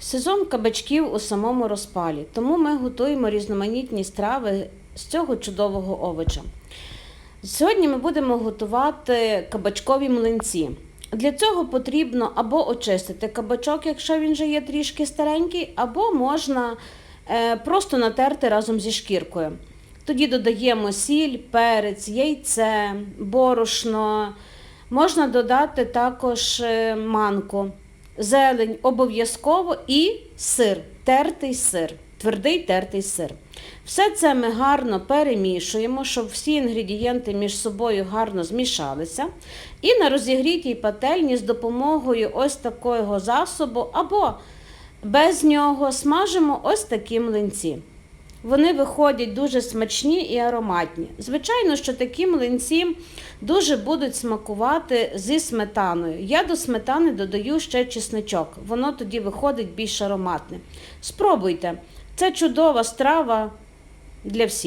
Сезон кабачків у самому розпалі, тому ми готуємо різноманітні страви з цього чудового овоча. Сьогодні ми будемо готувати кабачкові млинці. Для цього потрібно або очистити кабачок, якщо він вже є трішки старенький, або можна е, просто натерти разом зі шкіркою. Тоді додаємо сіль, перець, яйце, борошно. Можна додати також е, манку, зелень обов'язково і сир, тертий сир, твердий тертий сир. Все це ми гарно перемішуємо, щоб всі інгредієнти між собою гарно змішалися. І на розігрітій пательні з допомогою ось такого засобу або без нього смажимо ось такі млинці. Вони виходять дуже смачні і ароматні. Звичайно, що такі млинці дуже будуть смакувати зі сметаною. Я до сметани додаю ще чесничок, воно тоді виходить більш ароматне. Спробуйте, це чудова страва для всіх.